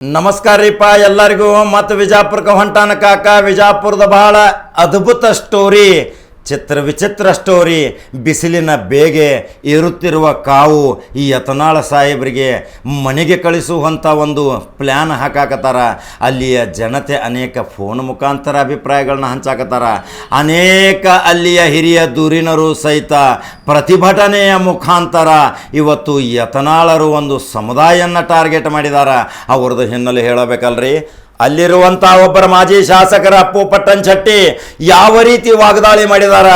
ನಮಸ್ಕಾರ ರೀಪ ಎಲ್ಲರಿಗೂ. ಮತ್ತು ವಿಜಾಪುರಕ್ಕೆ ಹೊಂಟಾನ ಕಾಕ ವಿಜಾಪುರದ ಬಹಳ ಅದ್ಭುತ ಸ್ಟೋರಿ ಚಿತ್ರ ವಿಚಿತ್ರ ಸ್ಟೋರಿ ಬಿಸಿಲಿನ ಬೇಗೆ ಇರುತ್ತಿರುವ ಕಾವು ಈ ಯತನಾಳ ಸಾಹೇಬರಿಗೆ ಮನೆಗೆ ಕಳಿಸುವಂಥ ಒಂದು ಪ್ಲ್ಯಾನ್ ಹಾಕಾಕತ್ತಾರ. ಅಲ್ಲಿಯ ಜನತೆ ಅನೇಕ ಫೋನ್ ಮುಖಾಂತರ ಅಭಿಪ್ರಾಯಗಳನ್ನ ಹಂಚಾಕತ್ತಾರ. ಅನೇಕ ಅಲ್ಲಿಯ ಹಿರಿಯ ದೂರಿನರು ಸಹಿತ ಪ್ರತಿಭಟನೆಯ ಮುಖಾಂತರ ಇವತ್ತು ಯತನಾಳರು ಒಂದು ಸಮುದಾಯನ ಟಾರ್ಗೆಟ್ ಮಾಡಿದಾರ. ಅವ್ರದ್ದು ಹಿನ್ನೆಲೆ ಹೇಳಬೇಕಲ್ರಿ? ಅಲ್ಲಿರುವಂಥ ಒಬ್ಬರ ಮಾಜಿ ಶಾಸಕರ ಅಪ್ಪು ಪಟ್ಟನ್ ಶೆಟ್ಟಿ ಯಾವ ರೀತಿ ವಾಗ್ದಾಳಿ ಮಾಡಿದಾರ?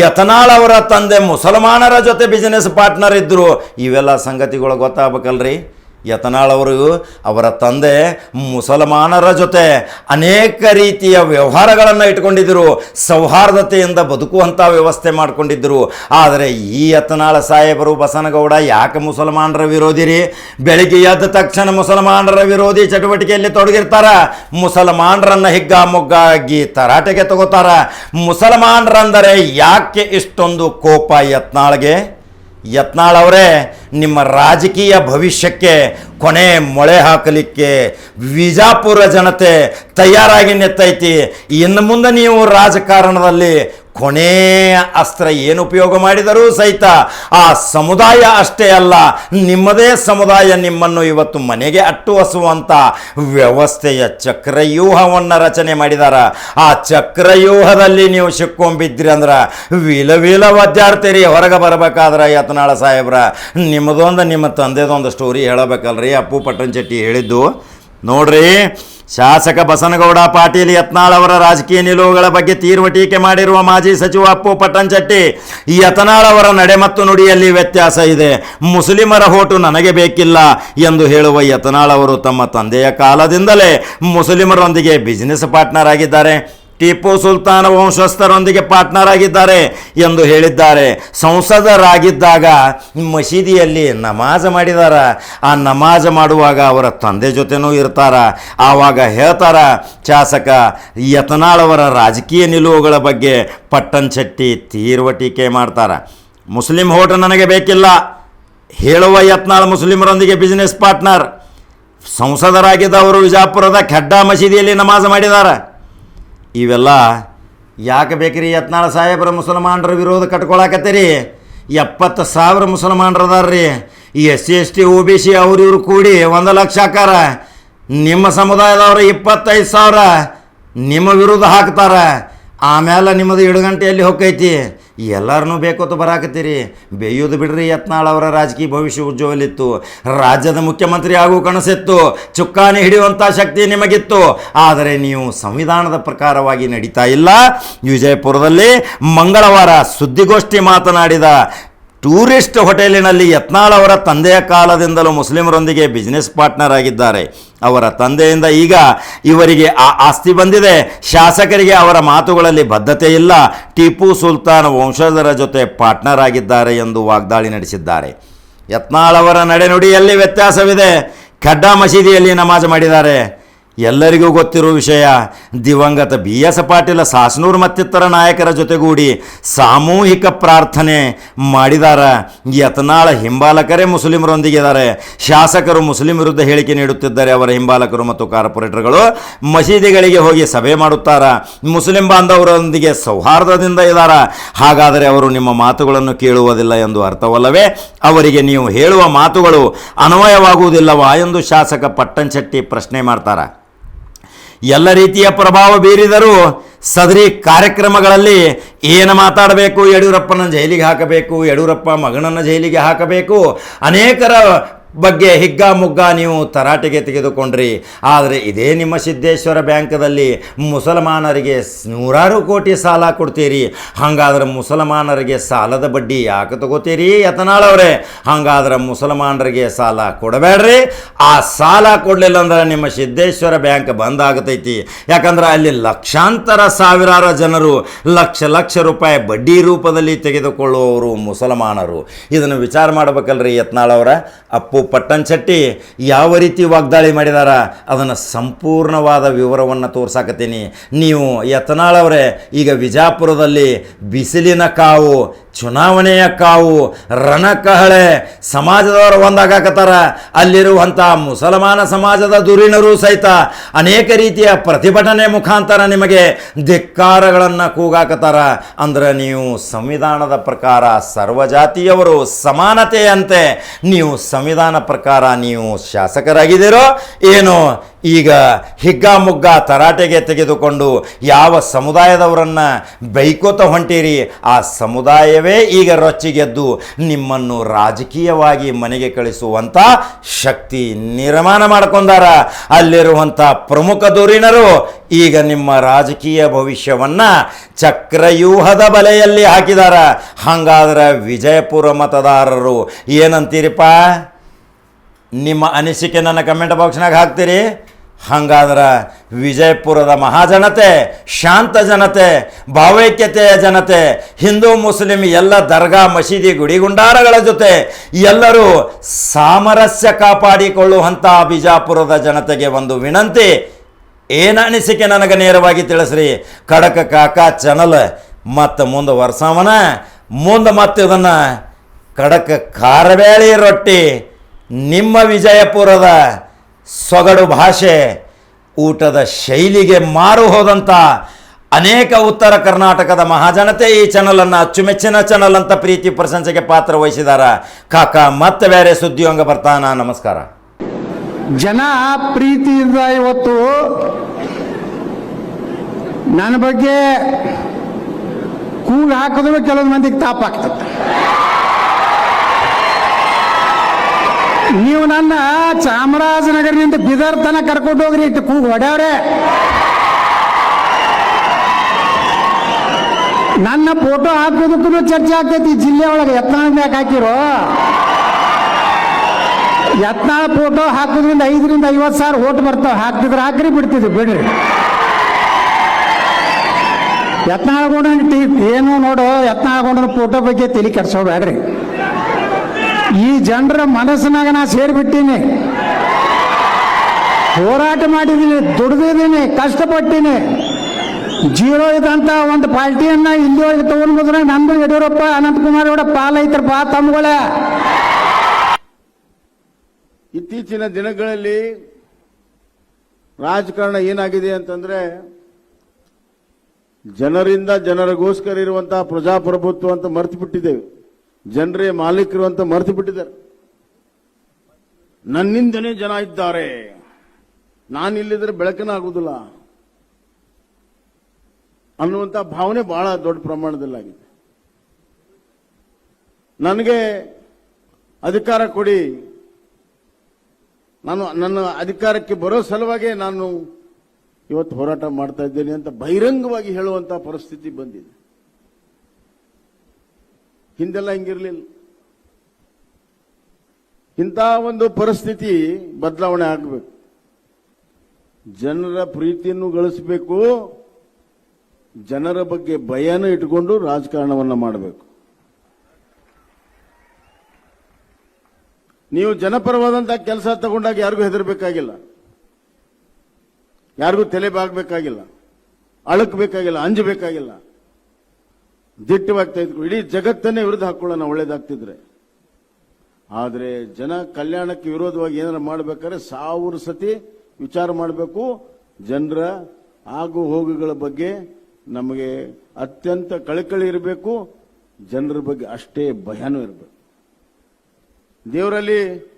ಯತನಾಳ್ ಅವರ ತಂದೆ ಮುಸಲ್ಮಾನರ ಜೊತೆ ಬಿಸಿನೆಸ್ ಪಾರ್ಟ್ನರ್ ಇದ್ದರು ಇವೆಲ್ಲ ಸಂಗತಿಗಳು ಗೊತ್ತಾಗಬೇಕಲ್ರಿ? ಯತನಾಳ್ ಅವರು ತಂದೆ ಮುಸಲ್ಮಾನರ ಜೊತೆ ಅನೇಕ ರೀತಿಯ ವ್ಯವಹಾರಗಳನ್ನು ಇಟ್ಕೊಂಡಿದ್ದರು. ಸೌಹಾರ್ದತೆಯಿಂದ ಬದುಕುವಂಥ ವ್ಯವಸ್ಥೆ ಮಾಡಿಕೊಂಡಿದ್ದರು. ಆದರೆ ಈ ಯತನಾಳ ಸಾಹೇಬರು ಬಸನಗೌಡ ಯಾಕೆ ಮುಸಲ್ಮಾನರ ವಿರೋಧಿ ರೀ ಬೆಳಿಗ್ಗೆ ಎದ್ದ ತಕ್ಷಣ ಮುಸಲ್ಮಾನರ ವಿರೋಧಿ ಚಟುವಟಿಕೆಯಲ್ಲಿ ತೊಡಗಿರ್ತಾರ. ಹಿಗ್ಗ ಹಿಗ್ಗಾಮುಗ್ಗಾಗಿ ತರಾಟೆಗೆ ತಗೋತಾರ. ಮುಸಲ್ಮಾನರಂದರೆ ಯಾಕೆ ಇಷ್ಟೊಂದು ಕೋಪ ಯತ್ನಾಳ್ಗೆ? ಯತ್ನಾಳ್ ಅವರೇ, ನಿಮ್ಮ ರಾಜಕೀಯ ಭವಿಷ್ಯಕ್ಕೆ ಕೊನೆ ಮೊಳೆ ಹಾಕಲಿಕ್ಕೆ ವಿಜಾಪುರ ಜನತೆ ತಯಾರಾಗಿ ನೆತ್ತೈತಿ. ಇನ್ನು ಮುಂದೆ ನೀವು ರಾಜಕಾರಣದಲ್ಲಿ ಕೊನೆಯ ಅಸ್ತ್ರ ಏನು ಉಪಯೋಗ ಮಾಡಿದರೂ ಸಹಿತ ಆ ಸಮುದಾಯ ಅಷ್ಟೇ ಅಲ್ಲ, ನಿಮ್ಮದೇ ಸಮುದಾಯ ನಿಮ್ಮನ್ನು ಇವತ್ತು ಮನೆಗೆ ಅಟ್ಟುವಸುವಂಥ ವ್ಯವಸ್ಥೆಯ ಚಕ್ರವ್ಯೂಹವನ್ನು ರಚನೆ ಮಾಡಿದಾರ. ಆ ಚಕ್ರವ್ಯೂಹದಲ್ಲಿ ನೀವು ಸಿಕ್ಕೊಂಬಿದ್ರಿ ಅಂದ್ರೆ ವೀಲ ವೀಲ ಒದ್ದಾಡ್ತೀರಿ ಹೊರಗೆ ಬರಬೇಕಾದ್ರೆ ಯತ್ನಾಳ ಸಾಹೇಬ್ರ. ನಿಮ್ಮದೊಂದು, ನಿಮ್ಮ ತಂದೆದೊಂದು ಸ್ಟೋರಿ ಹೇಳಬೇಕಲ್ರಿ, ಅಪ್ಪು ಪಟ್ಟಣ ಶೆಟ್ಟಿ ಹೇಳಿದ್ದು. ನೋಡ್ರಿ ಶಾಸಕ ಬಸನಗೌಡ ಪಾಟೀಲ್ ಯತ್ನಾಳ್ ಅವರ ರಾಜಕೀಯ ನಿಲುವುಗಳ ಬಗ್ಗೆ ತೀವ್ರ ಟೀಕೆ ಮಾಡಿರುವ ಮಾಜಿ ಸಚಿವ ಅಪ್ಪು ಪಟ್ಟಣ್ ಶೆಟ್ಟಿ ಈ ಯತ್ನಾಳ್ ಅವರ ನಡೆ ಮತ್ತು ನುಡಿಯಲ್ಲಿ ವ್ಯತ್ಯಾಸ ಇದೆ. ಮುಸ್ಲಿಮರ ಹೋಟು ನನಗೆ ಬೇಕಿಲ್ಲ ಎಂದು ಹೇಳುವ ಯತ್ನಾಳ್ ಅವರು ತಮ್ಮ ತಂದೆಯ ಕಾಲದಿಂದಲೇ ಮುಸ್ಲಿಮರೊಂದಿಗೆ ಬಿಸಿನೆಸ್ ಪಾರ್ಟ್ನರ್ ಆಗಿದ್ದಾರೆ. ಟಿಪ್ಪು ಸುಲ್ತಾನ ವಂಶಸ್ಥರೊಂದಿಗೆ ಪಾರ್ಟ್ನರ್ ಆಗಿದ್ದಾರೆ ಎಂದು ಹೇಳಿದ್ದಾರೆ. ಸಂಸದರಾಗಿದ್ದಾಗ ಮಸೀದಿಯಲ್ಲಿ ನಮಾಜ್ ಮಾಡಿದಾರ. ಆ ನಮಾಜ್ ಮಾಡುವಾಗ ಅವರ ತಂದೆ ಜೊತೆನೂ ಇರ್ತಾರ. ಆವಾಗ ಹೇಳ್ತಾರ ಶಾಸಕ ಯತ್ನಾಳ್ ಅವರ ರಾಜಕೀಯ ನಿಲುವುಗಳ ಬಗ್ಗೆ ಪಟ್ಟನ್ ಶೆಟ್ಟಿ ತೀರ್ವ ಟೀಕೆ ಮಾಡ್ತಾರ. ಮುಸ್ಲಿಂ ಹೋಟ ನನಗೆ ಬೇಕಿಲ್ಲ. ಹೇಳುವ ಯತ್ನಾಳ್ ಮುಸ್ಲಿಮರೊಂದಿಗೆ ಬಿಸ್ನೆಸ್ ಪಾರ್ಟ್ನರ್ ಸಂಸದರಾಗಿದ್ದವರು ವಿಜಾಪುರದ ಖಡ್ಡಾ ಮಸೀದಿಯಲ್ಲಿ ನಮಾಜ್ ಮಾಡಿದ್ದಾರೆ ಇವೆಲ್ಲ ಯಾಕೆ ಬೇಕ್ರಿ ಯತ್ನಾಳ ಸಾಹೇಬ್ರ ಮುಸಲ್ಮಾನರ ವಿರೋಧ ಕಟ್ಕೊಳಕತ್ತೀರಿ? ಎಪ್ಪತ್ತು ಸಾವಿರ ಮುಸಲ್ಮಾನರು ಅದಾರ್ರಿ. ಈ S C S T O B C ಅವ್ರು ಇವ್ರು ಕೂಡಿ ಒಂದು ಲಕ್ಷ ಹಾಕಾರ ನಿಮ್ಮ ಸಮುದಾಯದವ್ರು ಇಪ್ಪತ್ತೈದು ಸಾವಿರ ನಿಮ್ಮ ವಿರುದ್ಧ ಹಾಕ್ತಾರೆ. ಆಮೇಲೆ ನಿಮ್ಮದು ಇಡುಗಂಟೆಯಲ್ಲಿ ಹೊಕ್ಕೈತಿ. ಎಲ್ಲರನ್ನೂ ಬೇಕೋತು ಬರಾಕತ್ತೀರಿ. ಬೇಯೋದು ಬಿಡ್ರಿ ಯತ್ನಾಳ್ ಅವರ ರಾಜಕೀಯ ಭವಿಷ್ಯ ಉಜ್ವಲಿತ್ತು. ರಾಜ್ಯದ ಮುಖ್ಯಮಂತ್ರಿ ಆಗು ಕನಸಿತ್ತು. ಚುಕ್ಕಾಣಿ ಹಿಡಿಯುವಂಥ ಶಕ್ತಿ ನಿಮಗಿತ್ತು. ಆದರೆ ನೀವು ಸಂವಿಧಾನದ ಪ್ರಕಾರವಾಗಿ ನಡೀತಾ ಇಲ್ಲ. ವಿಜಯಪುರದಲ್ಲಿ ಮಂಗಳವಾರ ಸುದ್ದಿಗೋಷ್ಠಿ ಮಾತನಾಡಿದ ಟೂರಿಸ್ಟ್ ಹೋಟೆಲಿನಲ್ಲಿ ಯತ್ನಾಳ್ ಅವರ ತಂದೆಯ ಕಾಲದಿಂದಲೂ ಮುಸ್ಲಿಮರೊಂದಿಗೆ ಬಿಸ್ನೆಸ್ ಪಾರ್ಟ್ನರ್ ಆಗಿದ್ದಾರೆ. ಅವರ ತಂದೆಯಿಂದ ಈಗ ಇವರಿಗೆ ಆ ಆಸ್ತಿ ಬಂದಿದೆ. ಶಾಸಕರಿಗೆ ಅವರ ಮಾತುಗಳಲ್ಲಿ ಬದ್ಧತೆ ಇಲ್ಲ. ಟಿಪ್ಪು ಸುಲ್ತಾನ್ ವಂಶಜರ ಜೊತೆ ಪಾರ್ಟ್ನರ್ ಆಗಿದ್ದಾರೆ ಎಂದು ವಾಗ್ದಾಳಿ ನಡೆಸಿದ್ದಾರೆ. ಯತ್ನಾಳ್ ಅವರ ನಡೆನುಡಿಯಲ್ಲಿ ವ್ಯತ್ಯಾಸವಿದೆ. ಖಡ್ಡಾ ಮಸೀದಿಯಲ್ಲಿ ನಮಾಜ್ ಮಾಡಿದ್ದಾರೆ. ಎಲ್ಲರಿಗೂ ಗೊತ್ತಿರುವ ವಿಷಯ, ದಿವಂಗತ ಬಿ ಎಸ್ ಪಾಟೀಲ ಸಾಸನೂರು ಮತ್ತಿತರ ನಾಯಕರ ಜೊತೆಗೂಡಿ ಸಾಮೂಹಿಕ ಪ್ರಾರ್ಥನೆ ಮಾಡಿದಾರ. ಯತ್ನಾಳ ಹಿಂಬಾಲಕರೇ ಮುಸ್ಲಿಮರೊಂದಿಗಿದ್ದಾರೆ ಶಾಸಕರು ಮುಸ್ಲಿಂ ವಿರುದ್ಧ ಹೇಳಿಕೆ ನೀಡುತ್ತಿದ್ದಾರೆ. ಅವರ ಹಿಂಬಾಲಕರು ಮತ್ತು ಕಾರ್ಪೊರೇಟರ್ಗಳು ಮಸೀದಿಗಳಿಗೆ ಹೋಗಿ ಸಭೆ ಮಾಡುತ್ತಾರ. ಮುಸ್ಲಿಂ ಬಾಂಧವರೊಂದಿಗೆ ಸೌಹಾರ್ದದಿಂದ ಇದ್ದಾರ. ಹಾಗಾದರೆ ಅವರು ನಿಮ್ಮ ಮಾತುಗಳನ್ನು ಕೇಳುವುದಿಲ್ಲ ಎಂದು ಅರ್ಥವಲ್ಲವೇ? ಅವರಿಗೆ ನೀವು ಹೇಳುವ ಮಾತುಗಳು ಅನ್ವಯವಾಗುವುದಿಲ್ಲವಾ ಎಂದು ಶಾಸಕ ಪಟ್ಟಣಶೆಟ್ಟಿ ಪ್ರಶ್ನೆ ಮಾಡ್ತಾರೆ. ಎಲ್ಲ ರೀತಿಯ ಪ್ರಭಾವ ಬೀರಿದರೂ ಸದರಿ ಕಾರ್ಯಕ್ರಮಗಳಲ್ಲಿ ಏನು ಮಾತಾಡಬೇಕು? ಯಡಿಯೂರಪ್ಪನ ಜೈಲಿಗೆ ಹಾಕಬೇಕು, ಯಡಿಯೂರಪ್ಪ ಮಗನನ್ನು ಜೈಲಿಗೆ ಹಾಕಬೇಕು, ಅನೇಕರ ಬಗ್ಗೆ ಹಿಗ್ಗಾಮುಗ್ಗ ನೀವು ತರಾಟೆಗೆ ತೆಗೆದುಕೊಂಡ್ರಿ. ಆದರೆ ಇದೇ ನಿಮ್ಮ ಸಿದ್ದೇಶ್ವರ ಬ್ಯಾಂಕದಲ್ಲಿ ಮುಸಲ್ಮಾನರಿಗೆ ನೂರಾರು ಕೋಟಿ ಸಾಲ ಕೊಡ್ತೀರಿ. ಹಾಗಾದ್ರೆ ಮುಸಲ್ಮಾನರಿಗೆ ಸಾಲದ ಬಡ್ಡಿ ಯಾಕೆ ತಗೋತೀರಿ ಯತನಾಳವ್ರೆ? ಹಾಗಾದ್ರೆ ಮುಸಲ್ಮಾನರಿಗೆ ಸಾಲ ಕೊಡಬೇಡ್ರಿ. ಆ ಸಾಲ ಕೊಡಲಿಲ್ಲ ಅಂದ್ರೆ ನಿಮ್ಮ ಸಿದ್ದೇಶ್ವರ ಬ್ಯಾಂಕ್ ಬಂದ್ ಆಗತೈತಿ. ಯಾಕಂದ್ರೆ ಅಲ್ಲಿ ಲಕ್ಷಾಂತರ ಸಾವಿರಾರು ಜನರು ಲಕ್ಷ ಲಕ್ಷ ರೂಪಾಯಿ ಬಡ್ಡಿ ರೂಪದಲ್ಲಿ ತೆಗೆದುಕೊಳ್ಳುವವರು ಮುಸಲ್ಮಾನರು. ಇದನ್ನು ವಿಚಾರ ಮಾಡಬೇಕಲ್ರಿ ಯತ್ನಾಳವರ. ಅಪ್ಪು ಅಪ್ಪು ಪಟ್ಟಣಶೆಟ್ಟಿ ಯಾವ ರೀತಿ ವಾಗ್ದಾಳಿ ಮಾಡಿದಾರ? ಅದನ್ನು ಸಂಪೂರ್ಣವಾದ ವಿವರವನ್ನು ತೋರ್ಸಾಕತ್ತೀನಿ. ನೀವು ಯತ್ನಾಳವರೇ ಈಗ ವಿಜಾಪುರದಲ್ಲಿ ಬಿಸಿಲಿನ ಕಾವು, ಚುನಾವಣೆಯ ಕಾವು, ರಣಕಹಳೆ ಸಮಾಜದವರು ಒಂದಾಗಕತ್ತಾರ. ಅಲ್ಲಿರುವಂಥ ಮುಸಲ್ಮಾನ ಸಮಾಜದ ದುರಿಣರು ಸಹಿತ ಅನೇಕ ರೀತಿಯ ಪ್ರತಿಭಟನೆ ಮುಖಾಂತರ ನಿಮಗೆ ಧಿಕ್ಕಾರಗಳನ್ನು ಕೂಗಾಕತ್ತಾರ. ಅಂದರೆ ನೀವು ಸಂವಿಧಾನದ ಪ್ರಕಾರ ಸರ್ವಜಾತಿಯವರು ಸಮಾನತೆಯಂತೆ, ನೀವು ಸಂವಿಧಾನ ಪ್ರಕಾರ ನೀವು ಶಾಸಕರಾಗಿದ್ದೀರೋ ಏನು ಈಗ ಹಿಗ್ಗಾಮುಗ್ಗ ತರಾಟೆಗೆ ತೆಗೆದುಕೊಂಡು ಯಾವ ಸಮುದಾಯದವರನ್ನು ಬೈಕೋತ ಹೊಂಟೀರಿ, ಆ ಸಮುದಾಯವೇ ಈಗ ರೊಚ್ಚಿಗೆದ್ದು ನಿಮ್ಮನ್ನು ರಾಜಕೀಯವಾಗಿ ಮನೆಗೆ ಕಳಿಸುವಂಥ ಶಕ್ತಿ ನಿರ್ಮಾಣ ಮಾಡ್ಕೊಂಡಾರ. ಅಲ್ಲಿರುವಂಥ ಪ್ರಮುಖ ದೂರಿನರು ಈಗ ನಿಮ್ಮ ರಾಜಕೀಯ ಭವಿಷ್ಯವನ್ನು ಚಕ್ರವ್ಯೂಹದ ಬಲೆಯಲ್ಲಿ ಹಾಕಿದಾರ. ಹಂಗಾದ್ರೆ ವಿಜಯಪುರ ಮತದಾರರು ಏನಂತೀರಿಪ್ಪ? ನಿಮ್ಮ ಅನಿಸಿಕೆ ನನ್ನ ಕಮೆಂಟ್ ಬಾಕ್ಸ್ನಾಗ ಹಾಕ್ತೀರಿ. ಹಾಗಾದ್ರೆ ವಿಜಯಪುರದ ಮಹಾಜನತೆ, ಶಾಂತ ಜನತೆ, ಭಾವೈಕ್ಯತೆಯ ಜನತೆ, ಹಿಂದೂ ಮುಸ್ಲಿಂ ಎಲ್ಲ ದರ್ಗಾ ಮಸೀದಿ ಗುಡಿಗುಂಡಾರಗಳ ಜೊತೆ ಎಲ್ಲರೂ ಸಾಮರಸ್ಯ ಕಾಪಾಡಿಕೊಳ್ಳುವಂಥ ಬಿಜಾಪುರದ ಜನತೆಗೆ ಒಂದು ವಿನಂತಿ. ಏನು ಅನಿಸಿಕೆ ನನಗೆ ನೇರವಾಗಿ ತಿಳಿಸ್ರಿ. ಖಡಕ ಕಾಕ ಚನಲ್ ಮತ್ತು ಮುಂದೆ ವರ್ಷವನ ಮುಂದೆ ಮತ್ತೆ ಇದನ್ನು ಖಡಕ ಖಾರಬೇಳಿ ರೊಟ್ಟಿ. ನಿಮ್ಮ ವಿಜಯಪುರದ ಸೊಗಡು ಭಾಷೆ ಊಟದ ಶೈಲಿಗೆ ಮಾರು ಹೋದಂಥ ಅನೇಕ ಉತ್ತರ ಕರ್ನಾಟಕದ ಮಹಾಜನತೆ ಈ ಚಾನಲನ್ನು ಅಚ್ಚುಮೆಚ್ಚಿನ ಚಾನಲ್ ಅಂತ ಪ್ರೀತಿ ಪ್ರಶಂಸೆಗೆ ಪಾತ್ರ ವಹಿಸಿದಾರ. ಕಾಕ, ಮತ್ತೆ ಬೇರೆ ಸುದ್ದಿ ಹಂಗ ಬರ್ತಾನ? ನಮಸ್ಕಾರ. ಜನ ಪ್ರೀತಿಯಿಂದ ಇವತ್ತು ನನ್ನ ಬಗ್ಗೆ ಕೂಗ್ ಹಾಕಿದ್ರು ಕೆಲವೊಂದು ಮಂದಿಗೆ ತಾಪ ಆಗ್ತದೆ. ನೀವು ನನ್ನ ಚಾಮರಾಜನಗರದಿಂದ ಬಿದರ್ ತನಕ ಕರ್ಕೊಂಡು ಹೋಗ್ರಿ, ಇಟ್ಟು ಕೂಗ್ ಹೊಡೆಯವ್ರೆ. ನನ್ನ ಫೋಟೋ ಹಾಕೋದಕ್ಕೂ ಚರ್ಚೆ ಆಗ್ತೈತಿ ಜಿಲ್ಲೆ ಒಳಗೆ ಯತ್ನಾಳ್ ಹಾಕಿರೋ. ಯತ್ನಾಳ ಫೋಟೋ ಹಾಕೋದ್ರಿಂದ ಐದರಿಂದ ಐವತ್ತು ಸಾವಿರ ಓಟ್ ಬರ್ತಾವೆ, ಹಾಕ್ತಿದ್ರೆ ಹಾಕ್ರಿ ಬಿಡ್ತಿದ್ವಿ ಬಿಡ್ರಿ. ಯತ್ನಾಳಗೊಂಡ ಏನು ನೋಡು ಯತ್ನಾಳಗೊಂಡನ ಫೋಟೋ ಬಗ್ಗೆ ತಲೆ ಕೆಡ್ಸೋಬೇಡ್ರಿ ಈ ಜನರ ಮನಸ್ಸಿನಾಗ ನಾ ಸೇರಿಬಿಟ್ಟೀನಿ. ಹೋರಾಟ ಮಾಡಿದ್ದೀನಿ ದುಡ್ದಿದ್ದೀನಿ ಕಷ್ಟಪಟ್ಟಿನಿ. ಜೀರೋ ಇದಂತ ಒಂದು ಪಾರ್ಟಿಯನ್ನ ಇಲ್ಲಿ ಒಳಗೆ ನಂದು ಯಡಿಯೂರಪ್ಪ ಅನಂತಕುಮಾರ್ ಅವರ ಪಾ ತಮ್ಮಗಳೇ. ಇತ್ತೀಚಿನ ದಿನಗಳಲ್ಲಿ ರಾಜಕಾರಣ ಏನಾಗಿದೆ ಅಂತಂದ್ರೆ ಜನರಿಂದ ಜನರಿಗೋಸ್ಕರ ಇರುವಂತಹ ಪ್ರಜಾಪ್ರಭುತ್ವ ಅಂತ ಮರೆತು ಬಿಟ್ಟಿದ್ದೇವೆ. ಜನರೇ ಮಾಲೀಕರು ಅಂತ ಮರೆತು ಬಿಟ್ಟಿದ್ದಾರೆ. ನನ್ನಿಂದನೇ ಜನ ಇದ್ದಾರೆ. ನಾನಿಲ್ಲಿದ್ರೆ ಬೆಳಕನಾಗುವುದಿಲ್ಲ ಅನ್ನುವಂಥ ಭಾವನೆ ಬಹಳ ದೊಡ್ಡ ಪ್ರಮಾಣದಲ್ಲಾಗಿದೆ. ನನಗೆ ಅಧಿಕಾರ ಕೊಡಿ. ನಾನು, ನನ್ನ ಅಧಿಕಾರಕ್ಕೆ ಬರೋ ಸಲುವಾಗಿ ನಾನು ಇವತ್ತು ಹೋರಾಟ ಮಾಡ್ತಾ ಇದ್ದೇನೆ ಅಂತ ಬಹಿರಂಗವಾಗಿ ಹೇಳುವಂತ ಪರಿಸ್ಥಿತಿ ಬಂದಿದೆ. ಹಿಂದೆಲ್ಲ ಹಿಂಗಿರಲಿಲ್ಲ. ಇಂಥ ಒಂದು ಪರಿಸ್ಥಿತಿ ಬದಲಾವಣೆ ಆಗಬೇಕು. ಜನರ ಪ್ರೀತಿಯನ್ನು ಗಳಿಸಬೇಕು. ಜನರ ಬಗ್ಗೆ ಭಯನೂ ಇಟ್ಕೊಂಡು ರಾಜಕಾರಣವನ್ನು ಮಾಡಬೇಕು. ನೀವು ಜನಪರವಾದಂತಹ ಕೆಲಸ ತಗೊಂಡಾಗ ಯಾರಿಗೂ ಹೆದರ್ಬೇಕಾಗಿಲ್ಲ. ಯಾರಿಗೂ ತಲೆ ಬಾಗಬೇಕಾಗಿಲ್ಲ. ಅಳಕ್ಬೇಕಾಗಿಲ್ಲ, ಅಂಜಬೇಕಾಗಿಲ್ಲ. ದಿಟ್ಟವಾಗ್ತಾ ಇದ್ರು ಇಡೀ ಜಗತ್ತನ್ನೇ ವಿರುದ್ಧ ಹಾಕೊಳ್ಳೋಣ, ಒಳ್ಳೇದಾಗ್ತಿದ್ರೆ. ಆದರೆ ಜನ ಕಲ್ಯಾಣಕ್ಕೆ ವಿರೋಧವಾಗಿ ಏನಾರು ಮಾಡಬೇಕಾದ್ರೆ ಸಾವಿರ ಸತಿ ವಿಚಾರ ಮಾಡಬೇಕು. ಜನರ ಆಗು ಹೋಗುಗಳ ಬಗ್ಗೆ ನಮಗೆ ಅತ್ಯಂತ ಕಳಕಳಿ ಇರಬೇಕು. ಜನರ ಬಗ್ಗೆ ಅಷ್ಟೇ ಭಯನೂ ಇರಬೇಕು. ದೇವರಲ್ಲಿ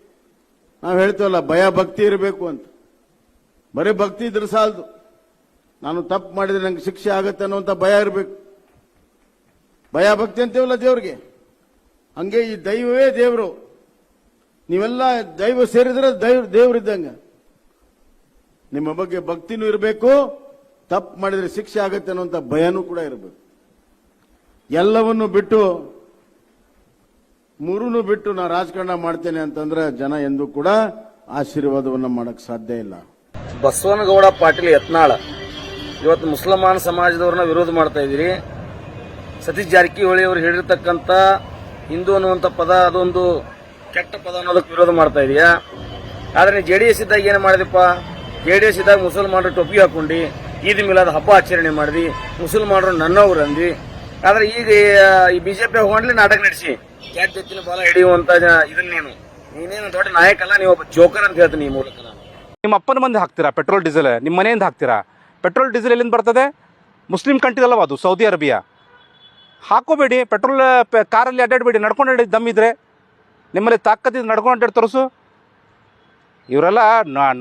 ನಾವು ಹೇಳ್ತೇವಲ್ಲ, ಭಯ ಭಕ್ತಿ ಇರಬೇಕು ಅಂತ. ಬರೀ ಭಕ್ತಿ ಇದ್ರೆ ಸಾಲದು. ನಾನು ತಪ್ಪು ಮಾಡಿದ್ರೆ ನಂಗೆ ಶಿಕ್ಷೆ ಆಗುತ್ತೆ ಅನ್ನುವಂಥ ಭಯ ಇರಬೇಕು. ಭಯ ಭಕ್ತಿ ಅಂತೀವಲ್ಲ ದೇವ್ರಿಗೆ? ಹಂಗೆ ಈ ದೈವವೇ ದೇವರು. ನೀವೆಲ್ಲ ದೈವ ಸೇರಿದ್ರೆ ದೈವ ದೇವರಿದ್ದಂಗೆ ನಿಮ್ಮ ಬಗ್ಗೆ ಭಕ್ತಿನೂ ಇರಬೇಕು, ತಪ್ಪು ಮಾಡಿದ್ರೆ ಶಿಕ್ಷೆ ಆಗುತ್ತೆ ಅನ್ನುವಂಥ ಭಯನೂ ಕೂಡ ಇರಬೇಕು. ಎಲ್ಲವನ್ನು ಬಿಟ್ಟು ಮೂರೂ ಬಿಟ್ಟು ನಾ ರಾಜಕಾರಣ ಮಾಡ್ತೇನೆ ಅಂತಂದ್ರೆ ಜನ ಎಂದು ಕೂಡ ಆಶೀರ್ವಾದವನ್ನು ಮಾಡಕ್ ಸಾಧ್ಯ ಇಲ್ಲ. ಬಸವನಗೌಡ ಪಾಟೀಲ್ ಯತ್ನಾಳ, ಇವತ್ತು ಮುಸಲ್ಮಾನ ಸಮಾಜದವ್ರನ್ನ ವಿರೋಧ ಮಾಡ್ತಾ ಇದ್ದೀರಿ. ಸತೀಶ್ ಜಾರಕಿಹೊಳಿ ಅವರು ಹೇಳಿರ್ತಕ್ಕಂಥ ಹಿಂದೂ ಅನ್ನುವಂಥ ಪದ ಅದೊಂದು ಕೆಟ್ಟ ಪದ ಅನ್ನೋದಕ್ಕೆ ವಿರೋಧ ಮಾಡ್ತಾ ಇದೆಯಾ? ಆದ್ರೆ ಜೆ ಡಿ ಎಸ್ ಇದ್ದಾಗ ಏನು ಮಾಡಿದಪ್ಪ ಜೆ ಡಿ ಎಸ್ ಇದ್ದಾಗ ಮುಸಲ್ಮಾನರು ಟೊಪ್ಪಿ ಹಾಕೊಂಡು, ಈದ್ ಮಿಲಾದ ಹಬ್ಬ ಆಚರಣೆ ಮಾಡಿದಿ, ಮುಸಲ್ಮಾನರು ನನ್ನವ್ರು ಅಂದ್ವಿ ಆದ್ರೆ ಈಗ ಈ ಬಿಜೆಪಿ ಹೋಗ್ಲಿ ನಾಟಕ ನಡೆಸಿ. ಎತ್ತಿನ ಬಾಲ ಹಿಡಿಯುವಂತ ಇದನ್ನ ನೀನು. ನೀನೇನು ದೊಡ್ಡ ನಾಯಕ ಅಲ್ಲ ನೀವು ಒಬ್ಬ ಜೋಕರ್ ಅಂತ ಹೇಳ್ತೀನಿ ಈ ಮೂಲಕ ನಿಮ್ಮ ಅಪ್ಪನ ಮಂದಿ ಹಾಕ್ತೀರಾ ಪೆಟ್ರೋಲ್ ಡೀಸೆಲ್? ನಿಮ್ಮ ಮನೆಯಿಂದ ಹಾಕ್ತೀರಾ? ಪೆಟ್ರೋಲ್ ಡೀಸೆಲ್ ಎಲ್ಲಿಂದ ಬರ್ತದೆ? ಮುಸ್ಲಿಂ ಕಂಟ್ರಿ ಅಲ್ಲವ ಅದು? Saudi Arabia? ಹಾಕೋಬೇಡಿ ಪೆಟ್ರೋಲ್ ಕಾರಲ್ಲಿ ಅಡ್ಡಾಡಬೇಡಿ, ನಡ್ಕೊಂಡು ಅಡ್ಡಿ ದಮ್ಮಿದ್ರೆ ನಿಮ್ಮಲ್ಲಿ ತಾಕತ್ತಿದ್ದು ನಡ್ಕೊಂಡು ಅಡ್ಡಾಡಿ ತೋರಿಸು. ಇವರೆಲ್ಲ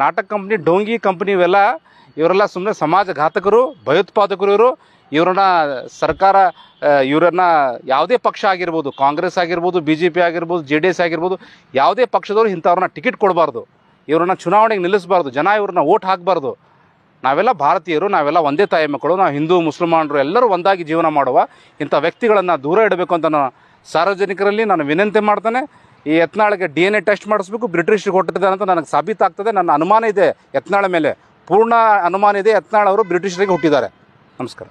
ನಾಟಕ ಕಂಪ್ನಿ ಡೋಂಗಿ ಕಂಪ್ನಿ ಇವೆಲ್ಲ, ಇವರೆಲ್ಲ ಸುಮ್ಮನೆ ಸಮಾಜಘಾತಕರು, ಭಯೋತ್ಪಾದಕರು ಇವರು. ಇವರನ್ನ ಸರ್ಕಾರ ಇವರನ್ನ ಯಾವುದೇ ಪಕ್ಷ ಆಗಿರ್ಬೋದು, ಕಾಂಗ್ರೆಸ್ ಆಗಿರ್ಬೋದು ಬಿ ಜೆ ಪಿ ಆಗಿರ್ಬೋದು, ಜೆ ಡಿ ಎಸ್ ಆಗಿರ್ಬೋದು, ಯಾವುದೇ ಪಕ್ಷದವರು ಇಂಥವ್ರನ್ನ ಟಿಕೆಟ್ ಕೊಡಬಾರ್ದು. ಇವ್ರನ್ನ ಚುನಾವಣೆಗೆ ನಿಲ್ಲಿಸಬಾರ್ದು, ಜನ ಇವ್ರನ್ನ ಓಟ್ ಹಾಕಬಾರ್ದು. ನಾವೆಲ್ಲ ಭಾರತೀಯರು, ನಾವೆಲ್ಲ ಒಂದೇ ತಾಯಿ ಮಕ್ಕಳು, ನಾವು ಹಿಂದೂ, ಮುಸಲ್ಮಾನರು ಎಲ್ಲರೂ ಒಂದಾಗಿ ಜೀವನ ಮಾಡುವ ಇಂಥ ವ್ಯಕ್ತಿಗಳನ್ನು ದೂರ ಇಡಬೇಕು ಅಂತ ನಾನು ಸಾರ್ವಜನಿಕರಲ್ಲಿ ನಾನು ವಿನಂತಿ ಮಾಡ್ತಾನೆ. ಈ ಯತ್ನಾಳಿಗೆ ಡಿ ಎನ್ ಎ ಟೆಸ್ಟ್ ಮಾಡಿಸ್ಬೇಕು ಬ್ರಿಟಿಷ್ ಕೊಟ್ಟಿದ್ದಾರೆ ಅಂತ ನನಗೆ ಸಾಬೀತಾಗ್ತದೆ, ನನ್ನ ಅನುಮಾನ ಇದೆ ಯತ್ನಾಳ ಮೇಲೆ. ಪೂರ್ಣ ಅನುಮಾನ ಇದೆ, ಯತ್ನಾಳ್ ಅವರು ಬ್ರಿಟಿಷರಿಗೆ ಹುಟ್ಟಿದ್ದಾರೆ. ನಮಸ್ಕಾರ.